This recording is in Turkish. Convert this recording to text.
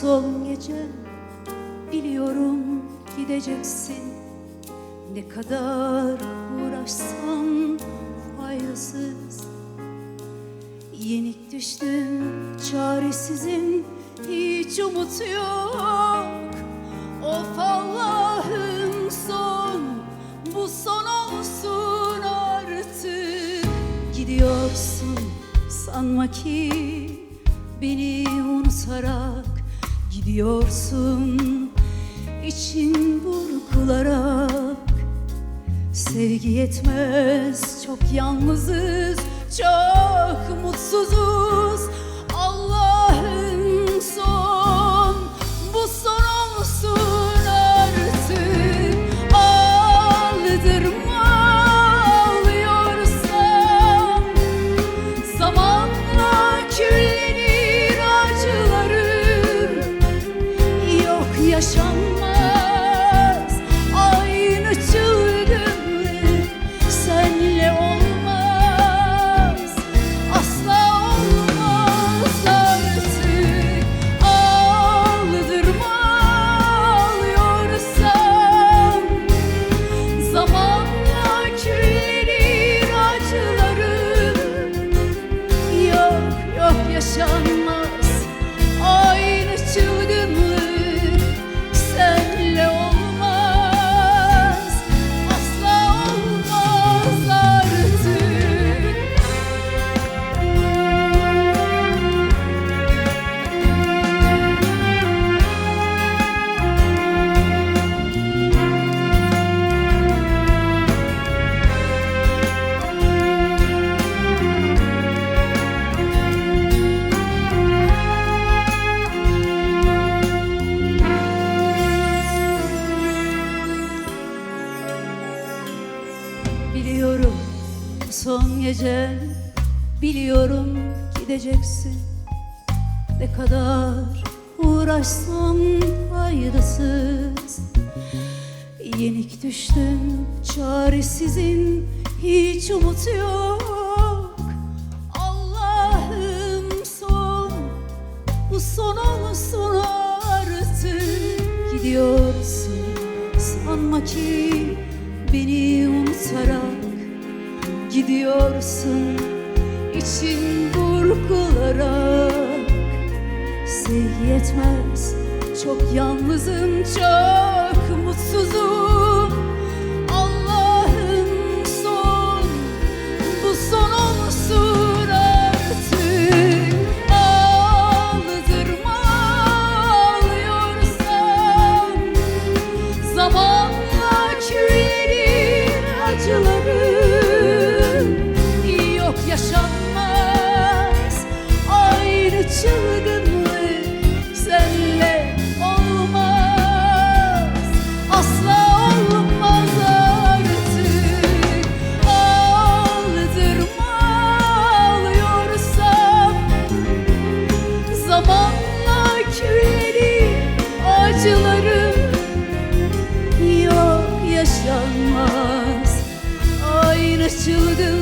Son gece Biliyorum gideceksin. Ne kadar uğraşsam faydasız. Yenik düştüm çaresizim Hiç umut yok. Of Allah'ım son Bu son olsun artık. Gidiyorsun sanma ki Beni unutarak Gidiyorsun için burkularak Sevgi yetmez çok yalnızız son gece Biliyorum gideceksin. Ne kadar uğraşsam faydasız. Yenik düştüm çaresizin Hiç umut yok. Allah'ım son Bu son olsun artık. Gidiyorsun sanma ki Beni unutarak Gidiyorsun için burkularak Sevgi yetmez çok yalnızım çok mutsuzum Çılgınlık